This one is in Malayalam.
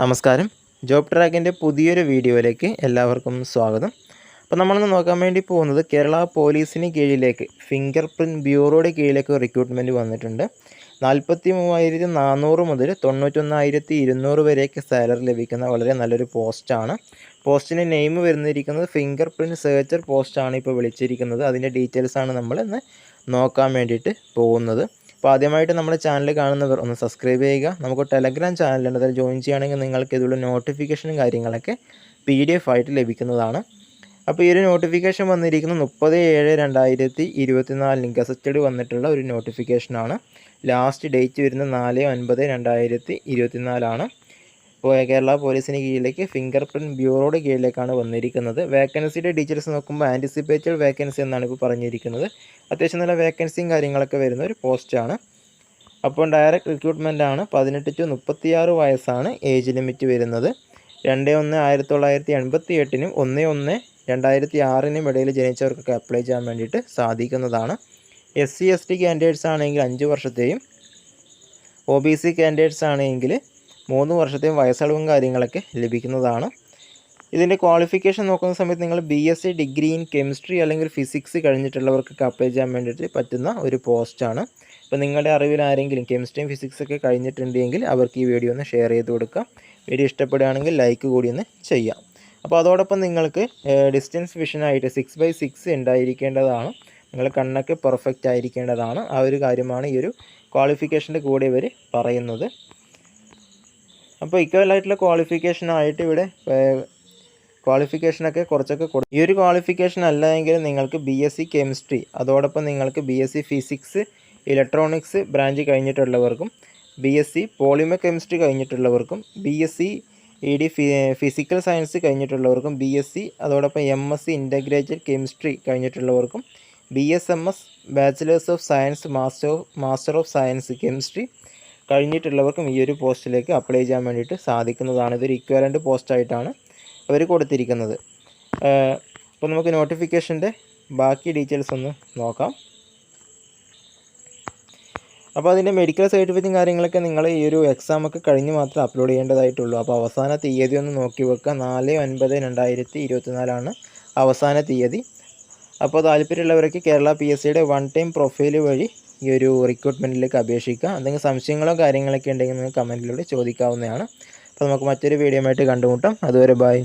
നമസ്കാരം. ജോബ് ട്രാക്കിന്റെ പുതിയൊരു വീഡിയോയിലേക്ക് എല്ലാവർക്കും സ്വാഗതം. അപ്പോൾ നമ്മളൊന്ന് നോക്കാൻ വേണ്ടി പോകുന്നത് കേരള പോലീസിന് കീഴിലേക്ക് ഫിംഗർ പ്രിന്റ് ബ്യൂറോയുടെ കീഴിലേക്ക് റിക്രൂട്ട്മെന്റ് വന്നിട്ടുണ്ട്. നാൽപ്പത്തി മൂവായിരത്തി നാനൂറ് മുതൽ തൊണ്ണൂറ്റൊന്നായിരത്തി ഇരുന്നൂറ് വരെയൊക്കെ സാലറി ലഭിക്കുന്ന വളരെ നല്ലൊരു പോസ്റ്റാണ്. പോസ്റ്റിന് നെയിം വരുന്നിരിക്കുന്നത് ഫിംഗർ പ്രിന്റ് സെർച്ചർ പോസ്റ്റാണ് ഇപ്പോൾ വിളിച്ചിരിക്കുന്നത്. അതിന്റെ ഡീറ്റെയിൽസാണ് നമ്മൾ ഇന്ന് നോക്കാൻ വേണ്ടിയിട്ട് പോകുന്നത്. അപ്പോൾ ആദ്യമായിട്ട് നമ്മുടെ ചാനൽ കാണുന്നവർ ഒന്ന് സബ്സ്ക്രൈബ് ചെയ്യുക. നമുക്ക് ടെലഗ്രാം ചാനലുണ്ട് അതിൽ ജോയിൻ ചെയ്യുകയാണെങ്കിൽ നിങ്ങൾക്ക് ഇതിലുള്ള നോട്ടിഫിക്കേഷനും കാര്യങ്ങളൊക്കെ പി ഡി എഫ് ആയിട്ട് ലഭിക്കുന്നതാണ്. അപ്പോൾ ഈ ഒരു നോട്ടിഫിക്കേഷൻ വന്നിരിക്കുന്നത് മുപ്പത് ഏഴ് രണ്ടായിരത്തി ഇരുപത്തിനാലിന് ഗസറ്റഡ് വന്നിട്ടുള്ള ഒരു നോട്ടിഫിക്കേഷനാണ് ലാസ്റ്റ് ഡേറ്റ് വരുന്നത് നാല് ഒൻപത് രണ്ടായിരത്തി ഇരുപത്തിനാലാണ്. കേരള പോലീസിന് കീഴിലേക്ക് ഫിംഗർ പ്രിന്റ് ബ്യൂറോയുടെ കീഴിലേക്കാണ് വന്നിരിക്കുന്നത്. വേക്കൻസിയുടെ ഡീറ്റെയിൽസ് നോക്കുമ്പോൾ ആന്റിസിപ്പേറ്റഡ് വേക്കൻസി എന്നാണ് ഇപ്പോൾ പറഞ്ഞിരിക്കുന്നത്. അത്യാവശ്യം നല്ല വേക്കൻസിയും കാര്യങ്ങളൊക്കെ വരുന്ന ഒരു പോസ്റ്റാണ് അപ്പോൾ ഡയറക്റ്റ് റിക്രൂട്ട്മെന്റ് ആണ്. പതിനെട്ട് ടു മുപ്പത്തിയാറ് വയസ്സാണ് ഏജ് ലിമിറ്റ് വരുന്നത്. രണ്ട് ഒന്ന് ആയിരത്തി തൊള്ളായിരത്തി എൺപത്തി എട്ടിനും ഒന്ന് ഒന്ന് രണ്ടായിരത്തി ആറിനും ഇടയിൽ ജനിച്ചവർക്കൊക്കെ അപ്ലൈ ചെയ്യാൻ വേണ്ടിയിട്ട് സാധിക്കുന്നതാണ്. S C S T candidates ആണെങ്കിൽ അഞ്ച് വർഷത്തെയും ഒ ബി സി കാൻഡിഡേറ്റ്സ് ആണെങ്കിൽ മൂന്ന് വർഷത്തെയും വയസ്സളവും കാര്യങ്ങളൊക്കെ ലഭിക്കുന്നതാണ്. ഇതിന്റെ ക്വാളിഫിക്കേഷൻ നോക്കുന്ന സമയത്ത് നിങ്ങൾ B S C degree in chemistry അല്ലെങ്കിൽ ഫിസിക്സ് കഴിഞ്ഞിട്ടുള്ളവർക്കൊക്കെ അപ്ലൈ ചെയ്യാൻ വേണ്ടിയിട്ട് പറ്റുന്ന ഒരു പോസ്റ്റാണ് അപ്പോൾ നിങ്ങളുടെ അറിവിൽ ആരെങ്കിലും കെമിസ്ട്രിയും ഫിസിക്സൊക്കെ കഴിഞ്ഞിട്ടുണ്ടെങ്കിൽ അവർക്ക് ഈ വീഡിയോ ഒന്ന് ഷെയർ ചെയ്ത് കൊടുക്കാം. വീഡിയോ ഇഷ്ടപ്പെടുകയാണെങ്കിൽ ലൈക്ക് കൂടി ഒന്ന് ചെയ്യാം. അപ്പോൾ അതോടൊപ്പം നിങ്ങൾക്ക് ഡിസ്റ്റൻസ് വിഷനായിട്ട് സിക്സ് ബൈ സിക്സ് ഉണ്ടായിരിക്കേണ്ടതാണ്. നിങ്ങളുടെ കണ്ണൊക്കെ പെർഫെക്റ്റ് ആയിരിക്കേണ്ടതാണ്. ആ ഒരു കാര്യമാണ് ഈ ഒരു ക്വാളിഫിക്കേഷന്റെ കൂടെ ഇവർ പറയുന്നത്. അപ്പോൾ ഇക്വലായിട്ടുള്ള ക്വാളിഫിക്കേഷനായിട്ട് ഇവിടെ ക്വാളിഫിക്കേഷനൊക്കെ കുറച്ചൊക്കെ കൊടു ഈ ഒരു ക്വാളിഫിക്കേഷൻ അല്ല എങ്കിൽ നിങ്ങൾക്ക് ബി എസ് സി കെമിസ്ട്രി അതോടൊപ്പം നിങ്ങൾക്ക് B S C physics electronics branch കഴിഞ്ഞിട്ടുള്ളവർക്കും B S C polymer chemistry കഴിഞ്ഞിട്ടുള്ളവർക്കും B S C E D physical science കഴിഞ്ഞിട്ടുള്ളവർക്കും B S C അതോടൊപ്പം M S C integrated chemistry കഴിഞ്ഞിട്ടുള്ളവർക്കും B S M S bachelors of science master master of science chemistry കഴിഞ്ഞിട്ടുള്ളവർക്കും ഈ ഒരു പോസ്റ്റിലേക്ക് അപ്ലൈ ചെയ്യാൻ വേണ്ടിയിട്ട് സാധിക്കുന്നതാണ്. ഇതൊരു ഇക്വലന്റ് പോസ്റ്റായിട്ടാണ് അവർ കൊടുത്തിരിക്കുന്നത്. അപ്പോൾ നമുക്ക് നോട്ടിഫിക്കേഷന്റെ ബാക്കി ഡീറ്റെയിൽസ് ഒന്ന് നോക്കാം. അപ്പോൾ അതിന്റെ മെഡിക്കൽ സർട്ടിഫിക്കറ്റും കാര്യങ്ങളൊക്കെ നിങ്ങൾ ഈ ഒരു എക്സാമൊക്കെ കഴിഞ്ഞ് മാത്രം അപ്ലോഡ് ചെയ്യേണ്ടതായിട്ടുള്ളൂ. അപ്പോൾ അവസാന തീയതി ഒന്ന് നോക്കി വെക്കുക. നാല് ഒൻപത് രണ്ടായിരത്തി ഇരുപത്തിനാലാണ് അവസാന തീയതി. അപ്പോൾ താല്പര്യമുള്ളവരൊക്കെ കേരള പി എസ് സിയുടെ വൺ ടൈം പ്രൊഫൈൽ വഴി ഈ ഒരു റിക്രൂട്ട്മെന്റിലേക്ക് അപേക്ഷിക്കുക. എന്തെങ്കിലും സംശയങ്ങളോ കാര്യങ്ങളൊക്കെ ഉണ്ടെങ്കിൽ നിങ്ങൾക്ക് കമന്റിലൂടെ ചോദിക്കാവുന്നതാണ്. അപ്പോൾ നമുക്ക് മറ്റൊരു വീഡിയോ ആയിട്ട് കണ്ടുമുട്ടാം. അതുവരെ ബായ്